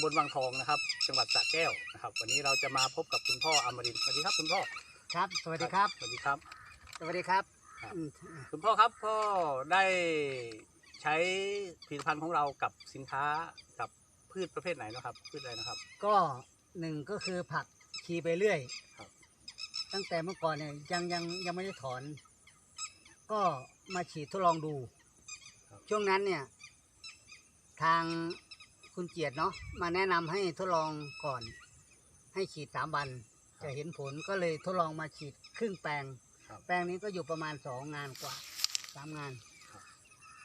ำบลวังทองนะครับ จังหวัดสระแก้วนะครับ วันนี้เราจะมาพบกับคุณพ่ออมรินทร์สวัสดีครับคุณพ่อครับ สวัสดีครับ สวัสดีครับ สวัสดีครับครับ อืมคุณพ่อครับพ่อได้ใช้ผลิตภัณฑ์ของเรากับสินค้ากับพืชประเภทไหนนะครับ พืชอะไรนะครับ ก็หนึ่งก็คือผักชีไปเรื่อยครับ ตั้งแต่เมื่อก่อนเนี่ยยังยังยังไม่ได้ถอน ก็มาฉีดทดลองดูช่วงนั้นเนี่ย ทาง คุณเกียรติเนาะมาแนะนำให้ทดลองก่อน ให้ฉีดสามวันจะเห็นผลก็เลยทดลองมาฉีดครึ่งแปลงครับแปลงนี้ก็อยู่ประมาณสองงานกว่าสามงานครับ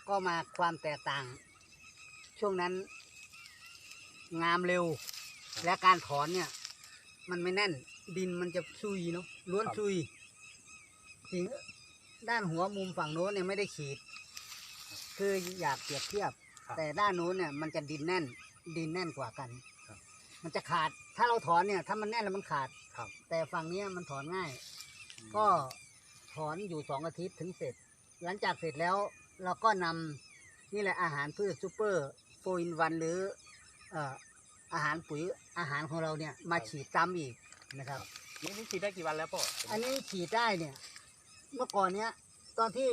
ก็มาความแตกต่าง ช่วงนั้น งามเร็ว และการถอนเนี่ย มันไม่แน่นดินมันจะซุยเนาะล้วนครับซุยถึงด้านหัวมุมฝั่งโน้นเนี่ยไม่ได้ฉีด คืออยากเปรียบเทียบ ครับแต่ด้านโน้นเนี่ยมันจะดินแน่น ดินแน่นกว่ากันครับ มันจะขาดถ้าเราถอนเนี่ย ถ้ามันแน่นแล้วมันขาด ครับแต่ฝั่งเนี้ยมันถอนง่าย ก็ถอนอยู่สองอาทิตย์ถึงเสร็จ หลังจากเสร็จแล้วเราก็นำนี่แหละอาหารพืชซูเปอร์โฟอินวันหรือเอ่ออาหารปุ๋ยอาหารของเราเนี่ยมาฉีดซ้ำอีกนะครับ นี่นี่ฉีดได้กี่วันแล้วพ่ออันนี้ฉีดได้เนี่ย เมื่อก่อนเนี้ย ตอนที่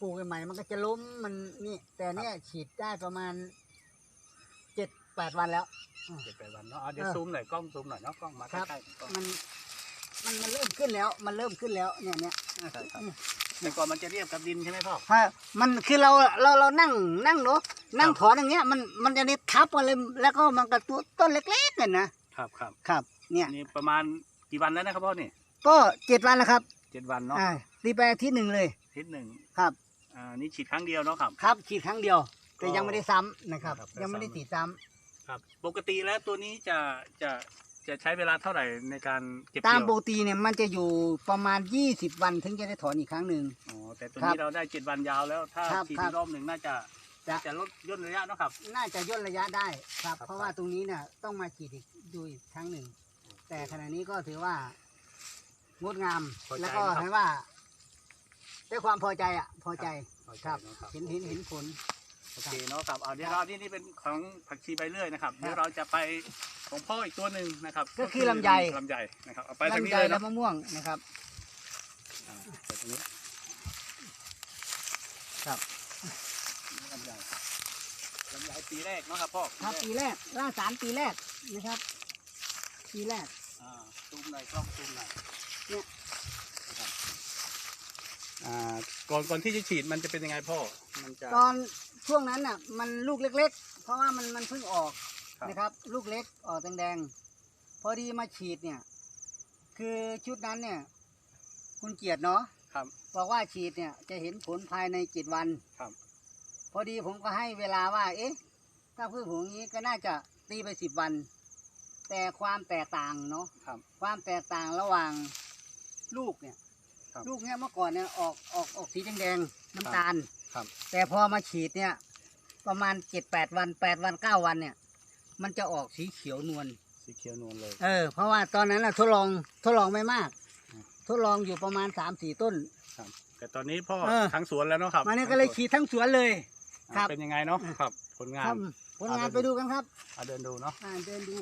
ปลูกใหม่ๆมันก็จะล้มมันนี่แต่เนี่ยฉีดได้ประมาณเจ็ดแปดวันแล้วอืมเจ็ดแปดวันเนาะเอาเดี๋ยวเออซูมหน่อยกล้องซูมหน่อยเนาะกล้องมาใกครับล้ๆกล้องมันมันมันเริ่มขึ้นแล้ว มันเริ่มขึ้นแล้วเนี่ยเนี่ยใช่ครับแต่ก่อนมันจะเรียบกับดินใช่ไหมพ่อถ้ามันคือเราเราเรานั่งนั่งเนาะนั่งครับถอนอย่างเงี้ยมันมันจะได้ทับกันเลยแล้วก็มันกระตัวต้นเล็กๆกันนะครับครับครับ เนี่ยนี่ประมาณกี่วันแล้วนะครับพ่อนี่ก็เจ็ดวันแล้วครับเจ็ดวันเนาะอ่าตีไปอาทิตย์หนึ่งเลยอาทิศหนึ่งครับ อ่านี่ฉีดครั้งเดียวเนาะครับ ครับฉีดครั้งเดียว แต่ก็ยังไม่ได้ซ้ำนะครับ ครับยังไม่ได้ซ้ำฉีดซ้ำครับ ปกติแล้วตัวนี้จะจะจะใช้เวลาเท่าไหร่ในการเก็บตามเกี่ยวปกติเนี่ยมันจะอยู่ประมาณยี่สิบวันถึงจะได้ถอนอีกครั้งหนึ่ง อ๋อแต่ตัวครับนี้เราได้เจ็ดวันยาวแล้ว ถ้าครับฉีดครัอีบกรอบหนึ่งน่าจะจะ จะลดย่นระยะเนาะครับ น่าจะย่นระยะได้ครับ ครับเพราะว่าตรงนี้เนี่ยต้องมาฉีดอีกดูอีกครั้งหนึ่ง แต่ขณะนี้ก็ถือว่า งดงาม พอใจแล้วก็นะครับให้ว่าด้วยความพอใจอะ พอใจพอใจครับเนอะครับเห็นเห็นเห็นผล โอเคเนาะครับเอาเดี๋ยวเรานี่นี่เป็นของผักชีใบเลื่อยนะครับเดี๋ยวเราจะไปของพ่ออีกตัวหนึ่งนะครับก็คือลำไย ลำไยนะครับเอาไปทางนี้ลำไยเลยและเนาะมะม่วงนะครับ อ่าไปตรงนี้ครับ ลำไยลำไยปีแรกเนาะครับพ่อครับปีแรกล่าสารปีแรกนะครับ ปีแรก อ่าซูมหน่อยกล้องซูมหน่อย เนี่ยนะครับอ่าก่อนก่อนที่จะฉีดมันจะเป็นยังไงพ่อ มันจะ ตอนช่วงนั้นน่ะมันลูกเล็ก ๆ เพราะว่ามันมันเพิ่งออกครับ นะครับ ลูกเล็กออกแดงๆพอดีมาฉีดเนี่ย คือชุดนั้นเนี่ย คุณเกียรติเนาะครับ บอกว่าฉีดเนี่ยจะเห็นผลภายในเจ็ดวัน ครับ พอดีผมก็ให้เวลาว่า เอ๊ะ ถ้าพืชผงอย่างนี้ก็น่าจะตีไปสิบวัน แต่ความแตกต่างเนาะ ครับ ความแตกต่างระหว่าง ลูกเนี่ยครับลูกเนี่ยเมื่อก่อนเนี่ยออกออกออกสีแดงๆน้ำตาลครับ แต่พอมาฉีดเนี่ย ประมาณเจ็ดแปดวันแปดวันเก้าวันเนี่ย มันจะออกสีเขียวนวล สีเขียวนวลเลย เออเพราะว่าตอนนั้นนะทดลองทดลองไม่มาก อืม ทดลองอยู่ประมาณสามสี่ต้นครับแต่ตอนนี้พ่อเออ ทั้งสวนแล้วเนาะครับมาเนี่ยก็เลยฉีดทั้งสวนเลยอ่าครับ เป็นยังไงเนาะครับ ผลงาคน รับผลงานเอาไปไปดูกันครับเอาเดินดูเนาะอ่าเดินดู